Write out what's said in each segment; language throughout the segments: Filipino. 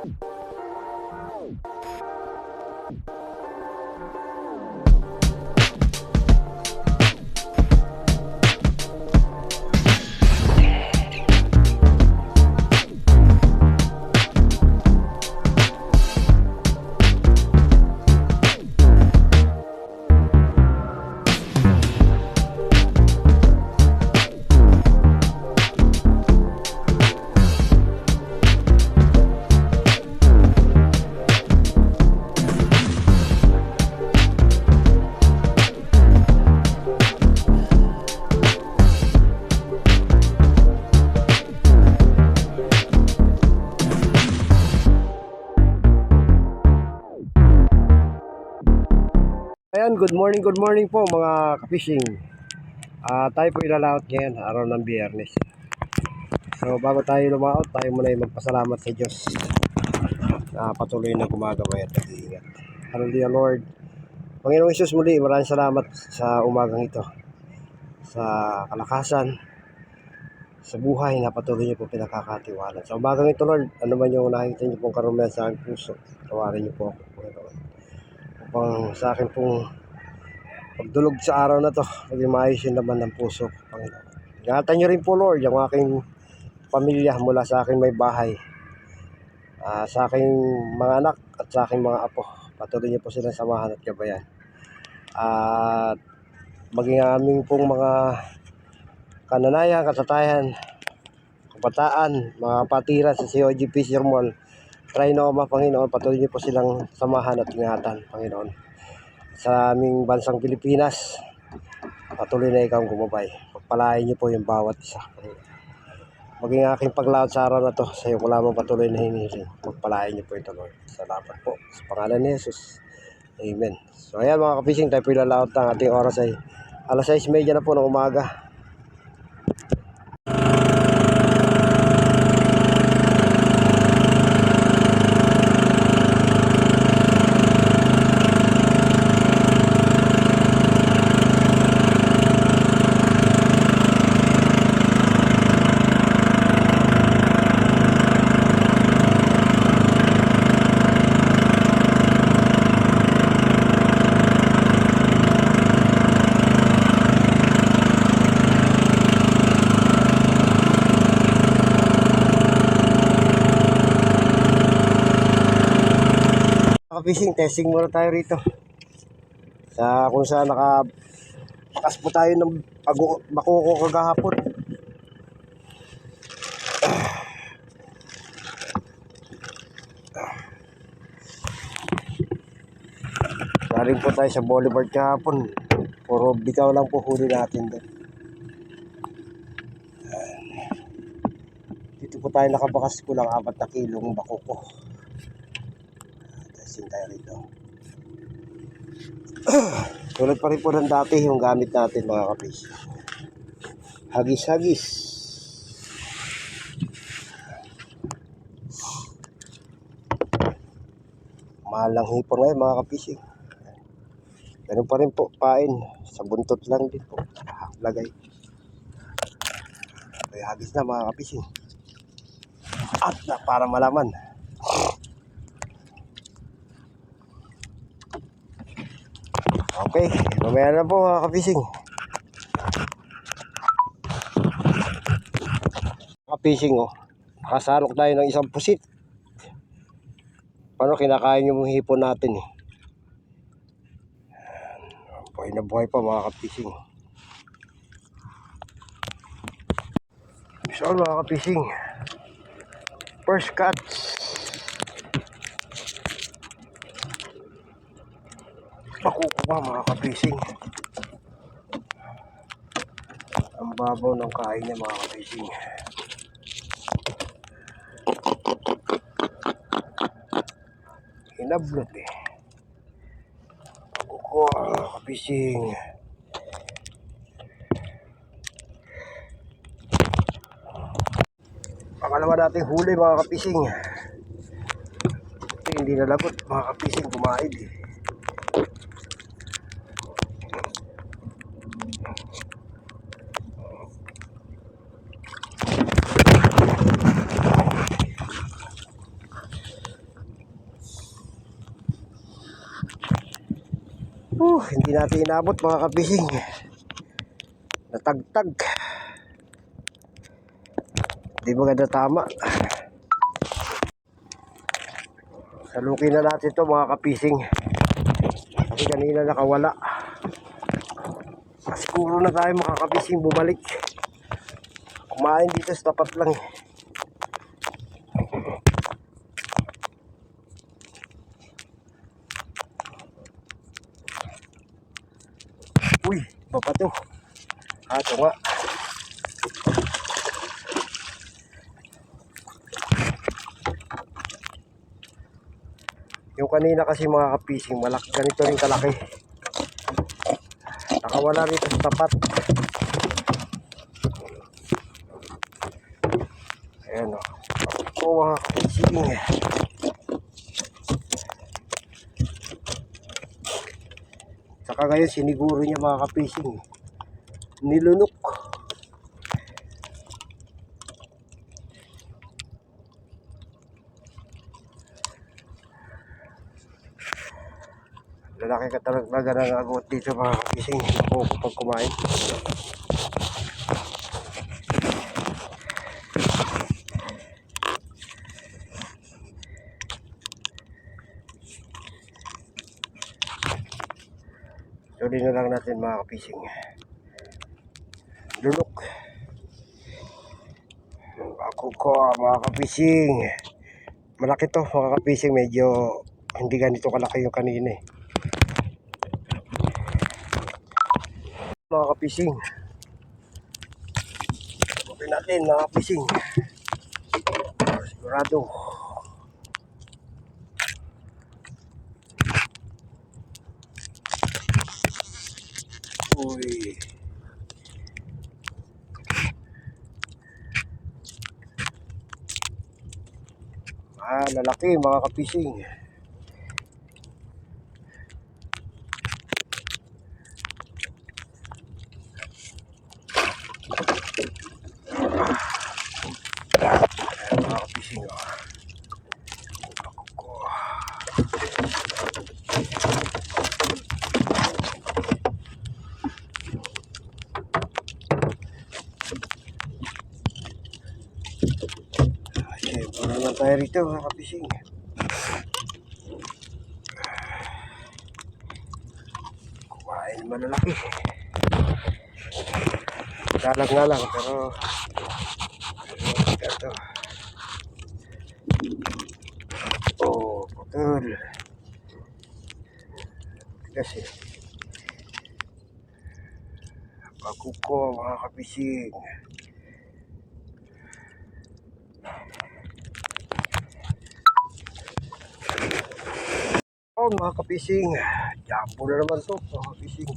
Ayan, good morning, good morning po mga ka-fishing. Ah, tayo po ilalaot ngayon, araw ng biyernes. So, bago tayo lumaot, tayo muna yung magpasalamat sa Diyos na patuloy na gumagabay at nag-iingat. Hallelujah, Lord. Panginoong Isus muli, maraming salamat sa umagang ito. Sa kalakasan, sa buhay na patuloy niyo po pinakakatiwanan. Sa umagang ito, Lord, ano man yung nakikita niyo pong karumihan sa aking puso, tawarin niyo po ako, Panginoon upang sa akin pong pagdulog sa araw na to, maging maayos yung laman ng puso ko, Panginoon. Ingatan niyo rin po, Lord, yung aking pamilya mula sa aking may bahay, ah, sa aking mga anak at sa aking mga apo. Patuloy niyo po silang samahan at gabayan. At maging aming pong mga kananayan, kasatayan, kabataan, mga patiran sa COG Fisher Mall, Trinoma, Panginoon, patuloy niyo po silang samahan at ingatan, Panginoon. Sa aming bansang Pilipinas, patuloy na ikaw gumabay. Pagpalain niyo po yung bawat isa. Maging aking paglaot sa araw na to, sa iyo ko lamang patuloy na hinihiling. Pagpalain niyo po ito, Lord. Salamat po. Sa pangalan ni Jesus. Amen. So ayan mga kapising, tayo po ilalaot ng ating oras ay alas 6.30 na po ng umaga. Fishing, testing muna tayo rito. Sa kung saan naka pakas po tayo ng makuko kagahapon. Galing po tayo sa Boulevard kahapon. Puro bitaw lang po huli natin doon. Dito po tayo nakabakas ko lang 4 na kilong bakuko. Testing tayo rito. Tulad pa rin po ng dati yung gamit natin mga kapis. Hagis-hagis. Mahal lang hipon ngayon mga kapising. Ganun pa rin po, pain. Sa buntot lang din po. Lagay. May hagis na mga kapising. At na para malaman. Okay, mamaya na po mga kapising. Kapising oh. Nakasalok tayo ng isang pusit. Paano kinakain yung hipon natin eh. Buhay na buhay pa mga kapising. So mga kapising. First cuts. Makukuha mga kapising. Ang babaw ng kain niya mga kapising. Hinablot eh. Makukuha mga kapising. Pangalawa nating huli mga kapising. Hindi nalagot mga kapising kumaid eh. Uh, hindi natin inabot mga kapising. Natagtag. Hindi maganda tama. Salukin na natin to mga kapising. Kasi kanina nakawala. Siguro na tayo mga kapising bumalik. Kumain dito sa tapat lang eh. Uy, baba to. Ah, ito nga. Yung kanina kasi mga kapising, malaki, ganito rin kalaki. Nakawala rito sa tapat. Ayan o. Oh, mga kapising. Saka ngayon siniguro niya mga kapising. Nilunok. Lalaki ka talaga ng agot dito mga kapising. Ako kapag kumain. Tuloy na lang natin mga kapising. Ako ko mga kapising. Malaki to mga kapising. Medyo hindi ganito kalaki yung kanina eh. Mga kapising. Okay natin mga kapising. Sigurado. Ah, lalaki mga kapising. Ayan, mga kapising. Oh. Ako ko. Na tayo rito mga kapising. Kumain malalaki. Dalag nga lang, pero... Ito. Oh, putol. Kasi... Pakuko mga kapising. Oh, mga kapising. Jumbo na naman to, mga kapising.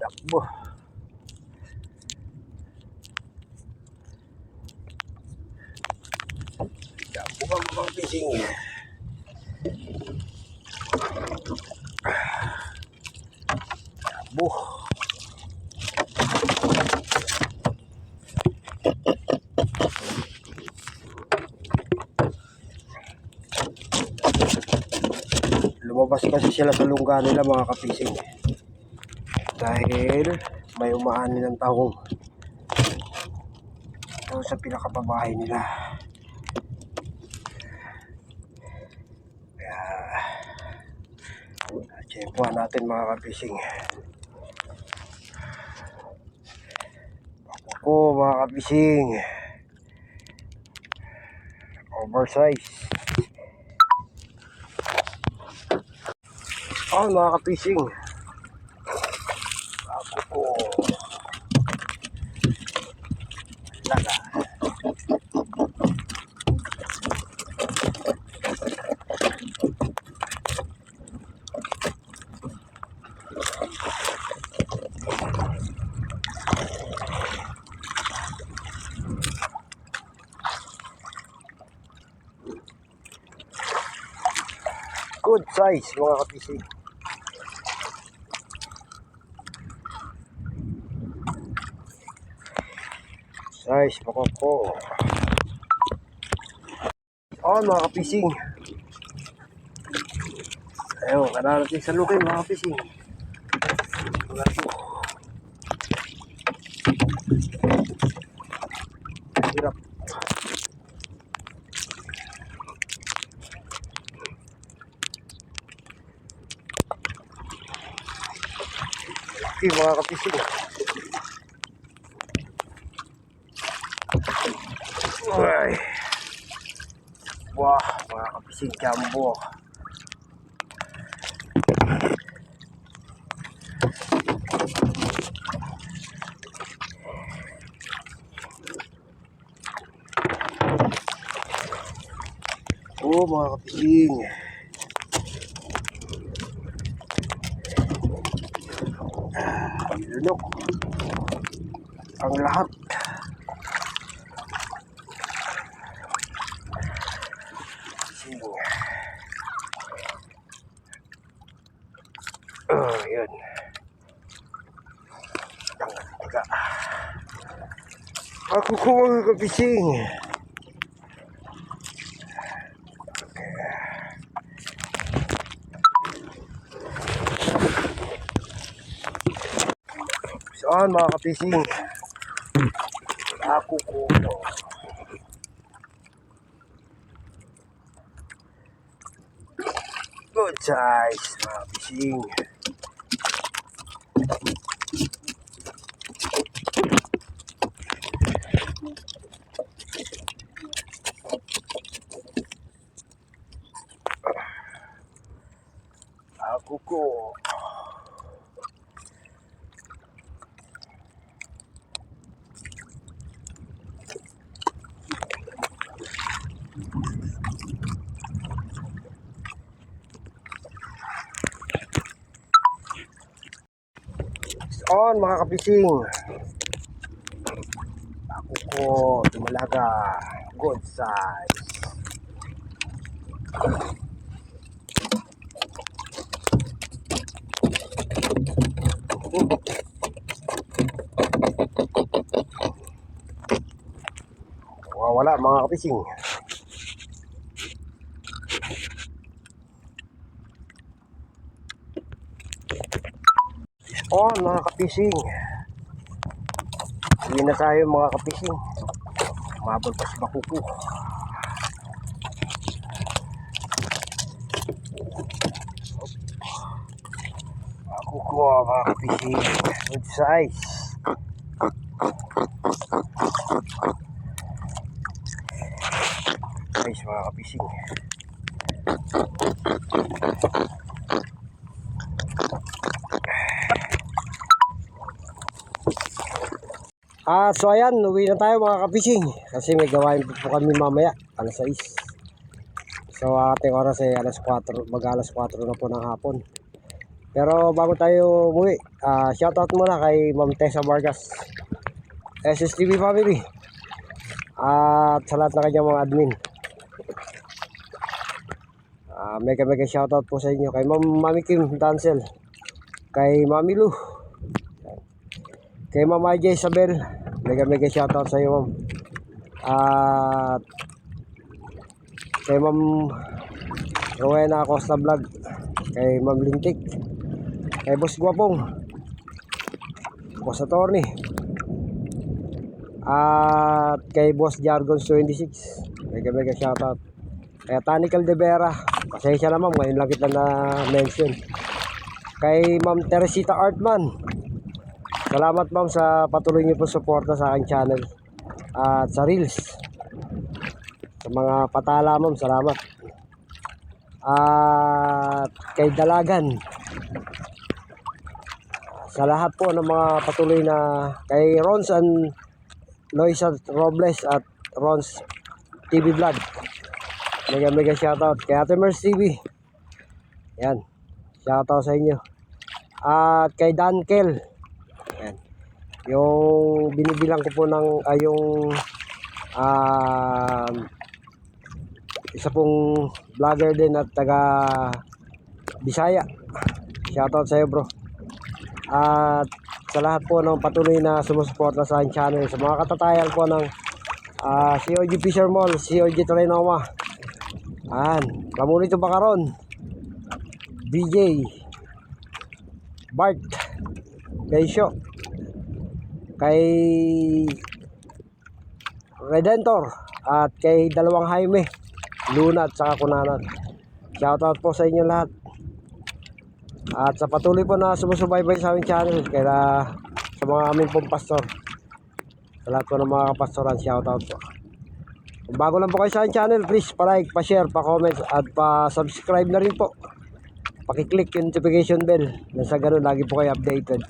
Dakbo. Jumbo ka mga kapising. Jumbo. Lumabas kasi sila sa lungga nila mga kapising. Dahil may umaani ng tahong doon sa pinakababahay nila. Kaya tsempuhan natin mga kapising. Ako mga kapising. Oversize Oh, mga kapising. Ako po. Laga. Good size, mga kapising. Size, pakoko. Oh, mga kapising. Ayun, kailangan natin sa lukin mga po. Hirap. Laki mga kapising. Xin kapising jumbo. Oo, mga kapising. Ah, lunok. Ang lahat. Ko mga kapising. Saan mga kapising? Ko. Good size mga kapising. Ako ko. on mga kapising. Ako ko, tumalaga. Good size. Wala mga kapising. on mga kapising. Hindi na tayo mga kapising. Mabal pa si Bakuko. Bakuko mga kapising. Good size. Guys mga kapising. Ah, so ayan, uwi na tayo mga kapising. Kasi may gawain po, po kami mamaya, alas 6. So ating oras ay alas 4, mag alas 4 na po ng hapon. Pero bago tayo umuwi, ah, shoutout muna kay Ma'am Tessa Vargas. SSTV family. At sa lahat ng kanyang mga admin. Ah, mega mega shoutout po sa inyo kay Ma'am Mami Kim Dancel. Kay Mami Lu. Kay Ma'am IJ Isabel, mega mega shoutout sa iyo ma'am. At kay Ma'am Rowena Acosta Vlog, kay Ma'am Lintik, kay Boss Guapong, Boss Attorney, at kay Boss Jargons 26, mega mega shoutout. Kay Tanical De Vera, pasensya na ma'am, ngayon lang kita na mention. Kay Ma'am Teresita Artman, Salamat ma'am sa patuloy niyo po suporta sa aking channel at sa Reels. Sa mga patala ma'am, salamat. At kay Dalagan. Sa lahat po ng mga patuloy na kay Rons and Loisa Robles at Rons TV Vlog. Mega mega shoutout kay Ate Mers TV. Yan. Shoutout sa inyo. At kay Dankel. Yan. Yung binibilang ko po ng ay yung um, isa pong vlogger din at taga Bisaya. Shoutout sa iyo, bro. At sa lahat po ng patuloy na sumusuporta sa aking channel, sa mga katatayan po ng ah, COG Fisher Mall, COG Trinoma. An, kamunito ba karon? BJ, Bart, Besyo, kay Redentor, at kay dalawang Jaime, Luna at saka Kunanan. Shoutout po sa inyo lahat. At sa patuloy po na sumusubaybay sa aming channel, kaya sa mga aming pong pastor. Sa lahat po ng mga kapastoran, shoutout po. Kung bago lang po kayo sa aking channel, please pa-like, pa-share, pa-comment at pa-subscribe na rin po. Paki-click yung notification bell. Nang sa ganun, lagi po kayo updated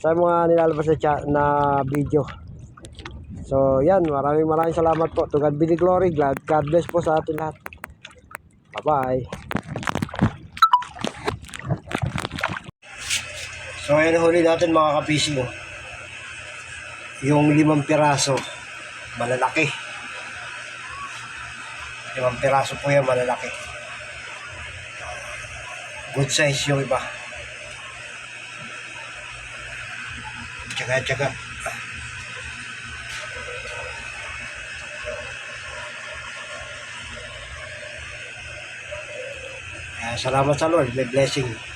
sa mga nilalabas na, na video. So, yan. Maraming maraming salamat po. To God be the glory. God, God bless po sa atin lahat. Bye-bye. So, ayan huli natin mga kapising. Yung limang piraso. Malalaki. Limang piraso po yan, malalaki. Good size yung iba. Tsaga, tsaga. Kaya salamat sa Lord. May blessing.